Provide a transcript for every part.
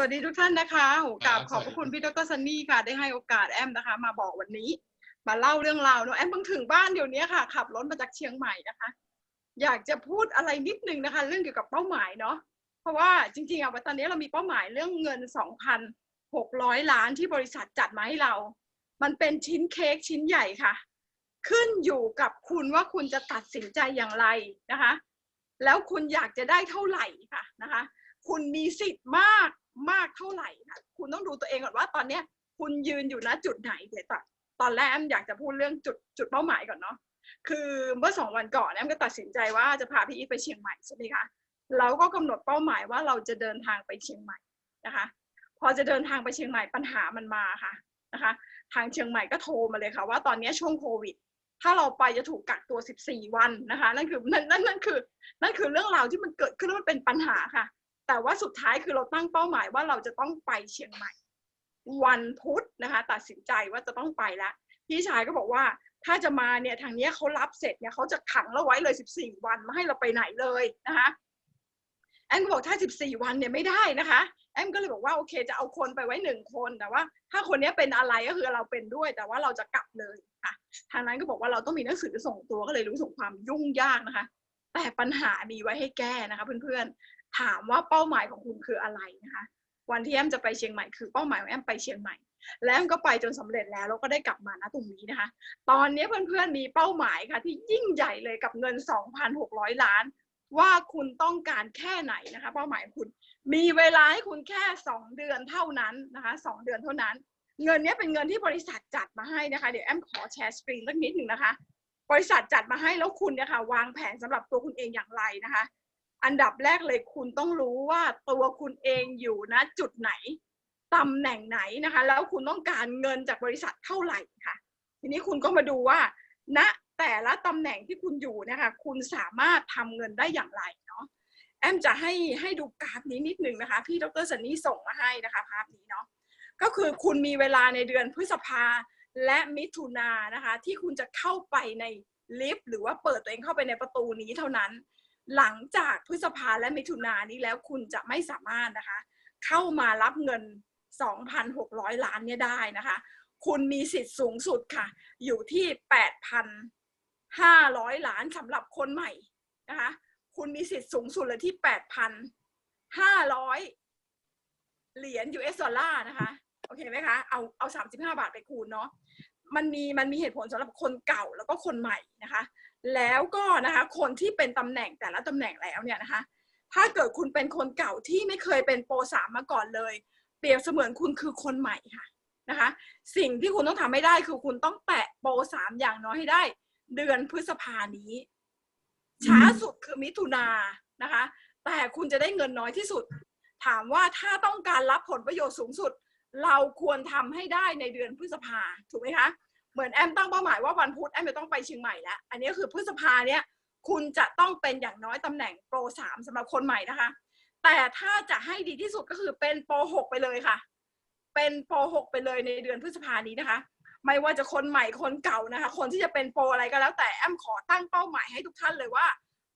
สวัสดีทุกท่านนะคะโหกราบครับขอบพระสวัสดีคุณพี่ดรซันนี่ค่ะ ได้ให้โอกาสแอมนะคะ มาบอกวันนี้ มาเล่าเรื่องราวเนอะแอมเพิ่งถึงบ้านเดี๋ยวนี้ค่ะ ขับรถมาจากเชียงใหม่นะคะ อยากจะพูดอะไรนิดนึงนะคะ เรื่องเกี่ยวกับเป้าหมายเนาะเพราะว่าจริงๆอะตอนนี้เรามีเป้าหมายเรื่องเงิน 2,600 ล้านที่บริษัทจัดมาให้เรา มันเป็นชิ้นเค้กชิ้นใหญ่ค่ะ ขึ้นอยู่กับคุณว่าคุณจะตัดสินใจอย่างไรนะคะ แล้วคุณอยากจะได้เท่าไหร่ค่ะนะคะ คุณมีสิทธิ์มาก มากเท่าไหร่ค่ะคุณต้องดูตัวเองก่อนว่า ตอนเนี้ยคุณยืนอยู่ณจุดไหนเดี๋ยวตอนตอนแรกอยากจะพูดเรื่องจุดจุดเป้าหมายก่อนเนาะคือเมื่อสองวันก่อนแอมก็ตัดสินใจว่าจะพาพี่อีทไปเชียงใหม่ใช่ไหมคะเราก็กำหนดเป้าหมายว่าเราจะเดินทางไปเชียงใหม่นะคะ พอจะเดินทางไปเชียงใหม่ปัญหามันมาค่ะนะคะ ทางเชียงใหม่ก็โทรมาเลยค่ะ ว่าตอนนี้ช่วงโควิด ถ้าเราไปจะถูกกักตัว 14 วันนะคะนั่นคือนั่นนั่นนั่นคือนั่นคือเรื่องราวที่มันเกิดขึ้นแล้วมันเป็นปัญหาค่ะ แต่ว่าสุดท้ายคือเราตั้งเป้าหมายว่าเราจะต้องไปเชียงใหม่ วันพุธนะคะ ตัดสินใจว่าจะต้องไปแล้วพี่ชายก็บอกว่าถ้าจะมาเนี่ยทางเนี้ยเขารับเสร็จเนี่ยเขาจะขังเราไว้เลย 14 วันไม่ให้เราไปไหนเลยนะคะแอมก็บอกถ้า 14 วันเนี่ยไม่ได้นะคะ แอมก็เลยบอกว่าโอเค จะเอาคนไปไว้หนึ่งคนแต่ว่า ถ้าคนนี้เป็นอะไรก็คือเราเป็นด้วย แต่ว่าเราจะกลับเลยค่ะ ทางนั้นก็บอกว่าเราต้องมีหนังสือส่งตัวก็เลยรู้สึกความยุ่งยากนะคะ แต่ปัญหามีไว้ให้แก้นะคะเพื่อน ถามว่าเป้าหมายของคุณคืออะไรนะคะวันที่แอมจะไปเชียงใหม่คือเป้าหมายของแอมไปเชียงใหม่ แล้วแอมก็ไปจนสำเร็จแล้วแล้วก็ได้กลับมาณตรงนี้นะคะ ตอนนี้เพื่อนๆมีเป้าหมายค่ะที่ยิ่งใหญ่เลยกับเงิน 2,600 ล้าน ว่าคุณต้องการแค่ไหนนะคะ เป้าหมายคุณมีเวลาให้คุณแค่ 2 เดือนเท่านั้นนะคะ2เดือนเท่านั้น เงินนี้เป็นเงินที่บริษัทจัดมาให้นะคะเดี๋ยวแอมขอแชร์สกรีนสักนิดหนึ่งนะคะ บริษัทจัดมาให้แล้วคุณเนี่ยค่ะวางแผนสำหรับตัวคุณเองอย่างไรนะคะ อันดับแรกเลยคุณต้องรู้ว่าตัวคุณเองอยู่ณจุดไหนตำแหน่งไหนนะคะ แล้วคุณต้องการเงินจากบริษัทเท่าไหร่ค่ะ ทีนี้คุณก็มาดูว่าณแต่ละตำแหน่งที่คุณอยู่นะคะคุณสามารถทำเงินได้อย่างไรเนาะแอมจะให้ให้ดูกราฟนี้นิดหนึ่งนะคะ พี่ดรสันนี่ส่งมาให้นะคะภาพนี้เนาะก็คือคุณมีเวลาในเดือนพฤษภาและมิถุนายนะคะ ที่คุณจะเข้าไปในลิฟต์หรือว่าเปิดตัวเองเข้าไปในประตูนี้เท่านั้น หลังจากพฤษภาและมิถุนานนี้แล้วคุณจะไม่สามารถนะคะ เข้ามารับเงิน 2,600 ล้านเนี่ยได้นะคะ คุณมีสิทธิ์สูงสุดค่ะ อยู่ที่ 8,500 ล้านสำหรับคนใหม่นะคะ คุณมีสิทธิ์สูงสุดเลยที่ 8,500 เหรียญ US ดอลลาร์นะคะ โอเคไหมคะ เอาเอา 35 บาทไปคูณเนาะ มันมีมันมีเหตุผลสำหรับคนเก่าแล้วก็คนใหม่นะคะ แล้วก็นะคะคนที่เป็นตำแหน่งแต่ละตำแหน่งแล้วเนี่ยนะคะ ถ้าเกิดคุณเป็นคนเก่าที่ไม่เคยเป็นโปรสามมาก่อนเลย เปรียบเสมือนคุณคือคนใหม่ค่ะนะคะ สิ่งที่คุณต้องทำให้ได้คือคุณต้องแตะโปรสามอย่างน้อยให้ได้ เดือนพฤษภานี้ ช้าสุดคือมิถุนานะคะ แต่คุณจะได้เงินน้อยที่สุด ถามว่าถ้าต้องการรับผลประโยชน์สูงสุด เราควรทำให้ได้ในเดือนพฤษภาถูกไหมคะ เหมือนแอมตั้งเป้าหมายว่าวันพุธแอมจะต้องไปเชียงใหม่แล้ว อันนี้คือพฤษภาเนี่ยคุณจะต้องเป็นอย่างน้อยตำแหน่งโปรสามสำหรับคนใหม่นะคะ แต่ถ้าจะให้ดีที่สุดก็คือเป็นโปรหกไปเลยค่ะ เป็นโปรหกไปเลยในเดือนพฤษภานี้นะคะ ไม่ว่าจะคนใหม่คนเก่านะคะ คนที่จะเป็นโปรอะไรก็แล้ว แต่แอมขอตั้งเป้าหมายให้ทุกท่านเลยว่า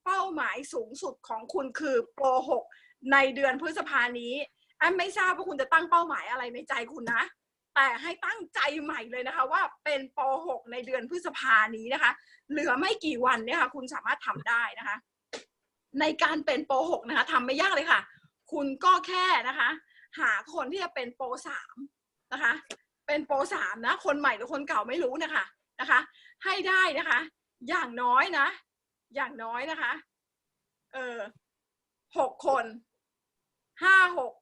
เป้าหมายสูงสุดของคุณคือโปรหกในเดือนพฤษภานี้ แอมไม่ทราบว่าคุณจะตั้งเป้าหมายอะไรในใจคุณนะ แต่ให้ตั้งใจใหม่เลยนะคะ ว่าเป็นป .6 ในเดือนพฤษภานี้นะคะ เหลือไม่กี่วันเนี่ยค่ะ คุณสามารถทำได้นะคะ ในการเป็นป .6 นะคะทำไม่ยากเลยค่ะ คุณก็แค่นะคะ หาคนที่จะเป็นโปรสามนะคะ เป็นโปรสามนะ คนใหม่หรือคนเก่าไม่รู้นะคะนะคะ ให้ได้นะคะ อย่างน้อยนะ อย่างน้อยนะคะ เออหกคนห้าหก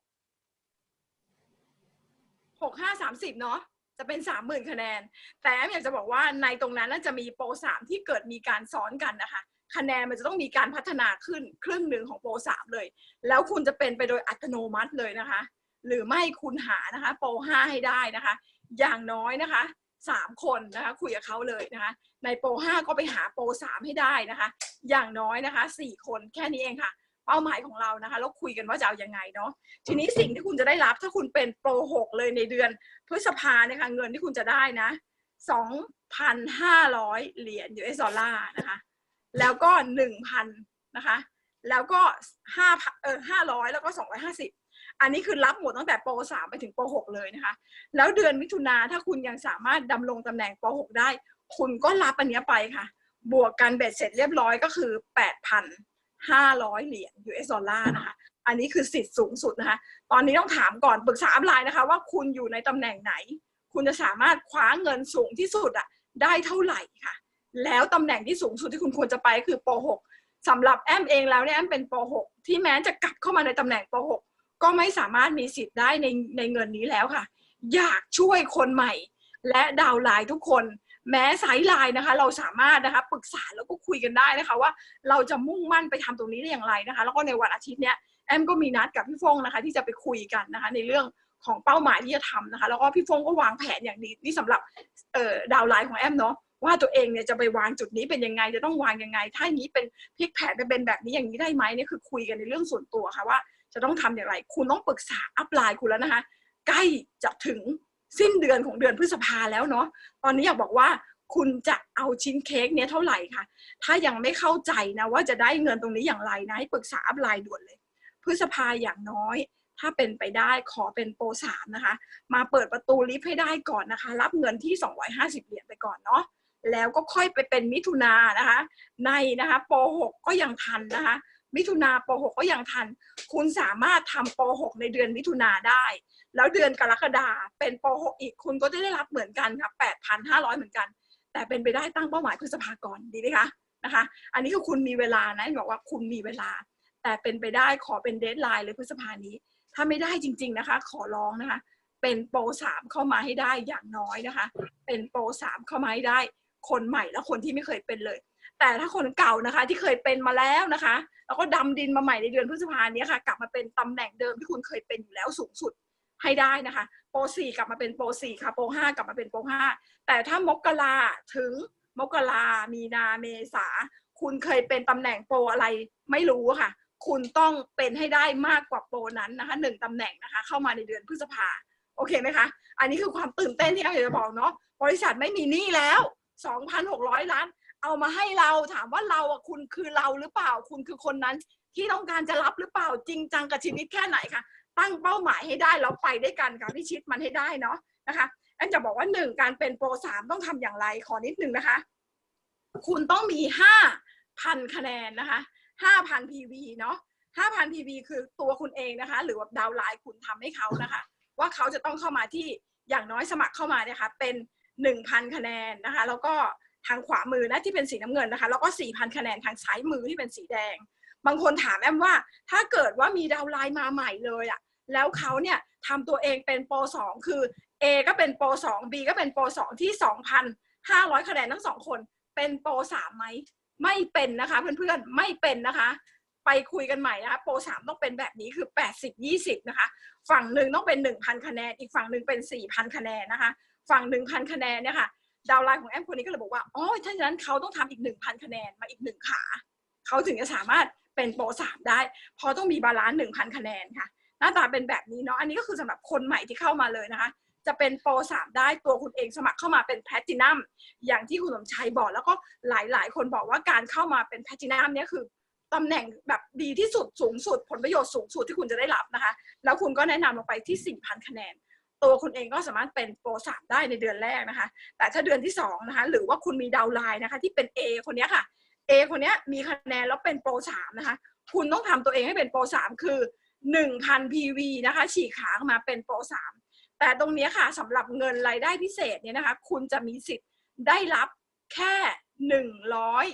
หกห้าสามสิบเนาะจะเป็นสามหมื่นคะแนน แต่แอมอยากจะบอกว่าในตรงนั้นน่าจะมีโปรสามที่เกิดมีการซ้อนกันนะคะ คะแนนมันจะต้องมีการพัฒนาขึ้นครึ่งหนึ่งของโปรสามเลย แล้วคุณจะเป็นไปโดยอัตโนมัติเลยนะคะ หรือไม่คุณหานะคะโปรห้าให้ได้นะคะ อย่างน้อยนะคะสามคนนะคะคุยกับเขาเลยนะคะ ในโปรห้าก็ไปหาโปรสามให้ได้นะคะ อย่างน้อยนะคะสี่คนแค่นี้เองค่ะ เป้าหมายของเรานะคะแล้วคุยกันว่าจะเอาอยังไงเนาะทีนี้สิ่งที่คุณจะได้รับถ้าคุณเป็นโปรหกเลยในเดือนพฤษภาเนี่ยค่ะเงินที่คุณจะได้นะสองพันห้าร้อยเหรียญ US ดอลลาร์นะคะ แล้วก็หนึ่งพันนะคะ แล้วก็ห้าเออห้าร้อยแล้วก็สองร้อยห้าสิบอันนี้คือรับหมดตั้งแต่ป .3 ไปถึงป .6 เลยนะคะ แล้วเดือนมิถุนาถ้าคุณยังสามารถดำรงตำแหน่งป .6 ได้ คุณก็รับอันนี้ไปค่ะ บวกกันเบ็ดเสร็จเรียบร้อยก็คือแปดพัน 500 เหรียญ US ดอลลาร์นะคะ อันนี้คือสิทธิ์สูงสุดนะคะ ตอนนี้ต้องถามก่อนปรึกษาอัพไลน์นะคะ ว่าคุณอยู่ในตำแหน่งไหน คุณจะสามารถคว้าเงินสูงที่สุดอะได้เท่าไหร่ค่ะ แล้วตำแหน่งที่สูงสุดที่คุณควรจะไปคือป .6 สำหรับแอมเองแล้วเนี่ยแอมเป็นป .6 ที่แม้จะกลับเข้ามาในตำแหน่งป .6 ก็ไม่สามารถมีสิทธิ์ได้ในในเงินนี้แล้วค่ะ อยากช่วยคนใหม่ และดาวไลน์ทุกคน แม้สายไลน์นะคะ เราสามารถนะคะปรึกษาแล้วก็คุยกันได้นะคะ ว่าเราจะมุ่งมั่นไปทำตรงนี้ได้อย่างไรนะคะ แล้วก็ในวันอาทิตย์เนี้ยแอมก็มีนัดกับพี่ฟงนะคะ ที่จะไปคุยกันนะคะ ในเรื่องของเป้าหมายที่จะทำนะคะ แล้วก็พี่ฟงก็วางแผนอย่างดีนี่สำหรับเอ่อดาวไลน์ของแอมเนาะว่าตัวเองเนี่ยจะไปวางจุดนี้เป็นยังไงจะต้องวางยังไง ถ้าอย่างนี้เป็นพลิกแผนไปเป็นแบบนี้อย่างนี้ได้ไหมนี่คือคุยกันในเรื่องส่วนตัวค่ะว่าจะต้องทำอย่างไร คุณต้องปรึกษาอัพไลน์คุณแล้วนะคะ ใกล้จะถึง สิ้นเดือนของเดือนพฤษภาแล้วเนาะตอนนี้อยากบอกว่าคุณจะเอาชิ้นเค้กเนี้ยเท่าไหร่คะถ้ายังไม่เข้าใจนะว่าจะได้เงินตรงนี้อย่างไรนะให้ปรึกษาอัพไลน์ด่วนเลย พฤษภาอย่างน้อย ถ้าเป็นไปได้ขอเป็นโปรสามนะคะ มาเปิดประตูลิฟต์ให้ได้ก่อนนะคะ รับเงินที่ 250 เหรียญไปก่อนเนาะแล้วก็ค่อยไปเป็นมิถุนานะคะ ในนะคะป .6 ก็ยังทันนะคะ มิถุนาป .6 ก็ยังทัน คุณสามารถทำป .6 ในเดือนมิถุนาได้ แล้วเดือนกรกฎาเป็นป .6 อีกคุณก็จะได้รับเหมือนกันค่ะ8,500 เหมือนกัน แต่เป็นไปได้ตั้งเป้าหมายพฤษภาก่อนดีไหมคะนะคะ อันนี้คือคุณมีเวลานะบอกว่าคุณมีเวลา แต่เป็นไปได้ขอเป็นเดทไลน์เลยพฤษภานี้ ถ้าไม่ได้จริง ๆนะคะ ขอร้องนะคะ เป็นโปรสามเข้ามาให้ได้อย่างน้อยนะคะ เป็นโปรสามเข้ามาให้ได้คนใหม่และคนที่ไม่เคยเป็นเลย แต่ถ้าคนเก่านะคะที่เคยเป็นมาแล้วนะคะ แล้วก็ดำดินมาใหม่ในเดือนพฤษภาเนี้ยค่ะ กลับมาเป็นตำแหน่งเดิมที่คุณเคยเป็นอยู่แล้วสูงสุด ให้ได้นะคะโปรสี่กลับมาเป็นโปรสี่ค่ะโปรห้ากลับมาเป็นโปรห้าแต่ถ้ามกราถึงมกรามีนาเมษา คุณเคยเป็นตำแหน่งโปรอะไรไม่รู้ค่ะ คุณต้องเป็นให้ได้มากกว่าโปรนั้นนะคะหนึ่งตำแหน่งนะคะเข้ามาในเดือนพฤษภาโอเคไหมคะ อันนี้คือความตื่นเต้นที่เรากจะบอกเนาะบริษัทไม่มีหนี้แล้ว 2,600 ล้าน เอามาให้เราถามว่าเราอะคุณคือเราหรือเปล่า คุณคือคนนั้นที่ต้องการจะรับหรือเปล่าจริงจังกับชีวิตแค่ไหนคะ ตั้งเป้าหมายให้ได้แล้วไปด้วยกันค่ะพิชิตมันให้ได้เนาะนะคะแอนจะบอกว่าหนึ่งการเป็นโปรสามต้องทำอย่างไรขอนิดนึงนะคะ คุณต้องมีห้าพันคะแนนนะคะห้าพัน PV เนาะห้าพัน PV คือตัวคุณเองนะคะ หรือว่าดาวไลน์คุณทำให้เขานะคะ ว่าเขาจะต้องเข้ามาที่อย่างน้อยสมัครเข้ามาเนี่ยค่ะเป็นหนึ่งพันคะแนนนะคะ แล้วก็ทางขวามือนะที่เป็นสีน้ำเงินนะคะ แล้วก็สี่พันคะแนนทางซ้ายมือที่เป็นสีแดง บางคนถามแอมว่า ถ้าเกิดว่ามีดาวไลน์มาใหม่เลยอะแล้วเขาเนี่ยทำตัวเองเป็นโปรสองคือ A ก็เป็นโปรสอง B ก็เป็นโปรสองที่สองพันห้าร้อยคะแนนทั้งสองคนเป็นโปรสามไหมไม่เป็นนะคะเพื่อนๆไม่เป็นนะคะ ไปคุยกันใหม่นะคะโปรสามต้องเป็นแบบนี้คือแปดสิบยี่สิบนะคะ ฝั่งหนึ่งต้องเป็นหนึ่งพันคะแนน อีกฝั่งหนึ่งเป็นสี่พันคะแนนนะคะ ฝั่งหนึ่งพันคะแนนเนี่ยค่ะดาวไลน์ของแอมคนนี้ก็เลยบอกว่าอ๋อถ้าฉะนั้นเขาต้องทำอีกหนึ่งพันคะแนนมาอีกหนึ่งขา เขาถึงจะสามารถ เป็นโปรสามได้ เพราะต้องมีบาลานซ์หนึ่งพันคะแนนค่ะ หน้าตาเป็นแบบนี้เนาะอันนี้ก็คือสำหรับคนใหม่ที่เข้ามาเลยนะคะ จะเป็นโปรสามได้ตัวคุณเองสมัครเข้ามาเป็นแพลตินัมอย่างที่คุณสมชัยบอกแล้วก็หลาย ๆ คนบอกว่าการเข้ามาเป็นแพลตินัมเนี่ยคือตำแหน่งแบบดีที่สุดสูงสุด ผลประโยชน์สูงสุดที่คุณจะได้รับนะคะ แล้วคุณก็แนะนำลงไปที่ 4,000 คะแนน ตัวคุณเองก็สามารถเป็นโปรสามได้ในเดือนแรกนะคะ แต่ถ้าเดือนที่2นะคะหรือว่าคุณมีดาวไลน์นะคะที่เป็น A คนนี้ค่ะ A คนนี้มีคะแนนแล้วเป็นโปรสามนะคะ คุณต้องทำตัวเองให้เป็นโปรสามคือ 1,000 PV นะคะ ฉีกขาออกมาเป็นโปรสามแต่ตรงนี้ค่ะสำหรับเงินรายได้พิเศษเนี่ยนะคะ คุณจะมีสิทธิ์ได้รับแค่หนึ่งร้อย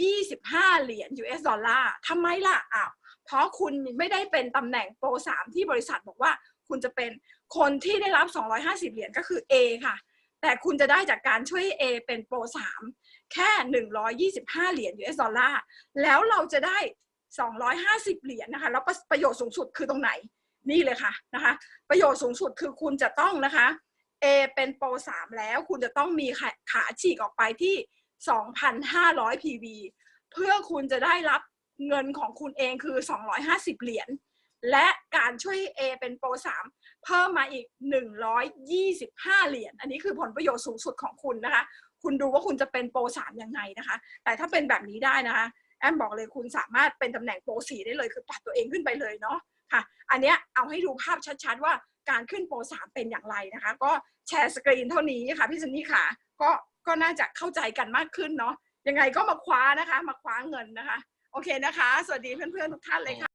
ยี่สิบห้าเหรียญ US ดอลลาร์ทำไมล่ะอ้าวเพราะคุณไม่ได้เป็นตำแหน่งโปรสามที่บริษัทบอกว่าคุณจะเป็นคนที่ได้รับ 250 เหรียญก็คือ A ค่ะ แต่คุณจะได้จากการช่วย A เป็นโปรสาม แค่ 125 เหรียญ US ดอลลาร์แล้วเราจะได้ 250 เหรียญนะคะแล้วประโยชน์สูงสุดคือตรงไหนนี่เลยค่ะนะคะประโยชน์สูงสุดคือคุณจะต้องนะคะ A เป็นโปรสามแล้วคุณจะต้องมีขาฉีกออกไปที่ 2,500 PV เพื่อคุณจะได้รับเงินของคุณเองคือ 250 เหรียญและการช่วย A เป็นโปรสามเพิ่มมาอีก 125 เหรียญอันนี้คือผลประโยชน์สูงสุดของคุณนะคะ คุณดูว่าคุณจะเป็นโปรสามยังไงนะคะ แต่ถ้าเป็นแบบนี้ได้นะคะ แอมบอกเลยคุณสามารถเป็นตำแหน่งโปรสี่ได้เลย คือปัดตัวเองขึ้นไปเลยเนาะค่ะ อันเนี้ยเอาให้ดูภาพชัดๆว่าการขึ้นโปรสามเป็นอย่างไรนะคะ ก็แชร์สกรีนเท่านี้ค่ะพี่ซันนี่ค่ะ ก็ก็น่าจะเข้าใจกันมากขึ้นเนาะยังไงก็มาคว้านะคะ มาคว้าเงินนะคะ โอเคนะคะ สวัสดีเพื่อนๆทุกท่านเลยค่ะ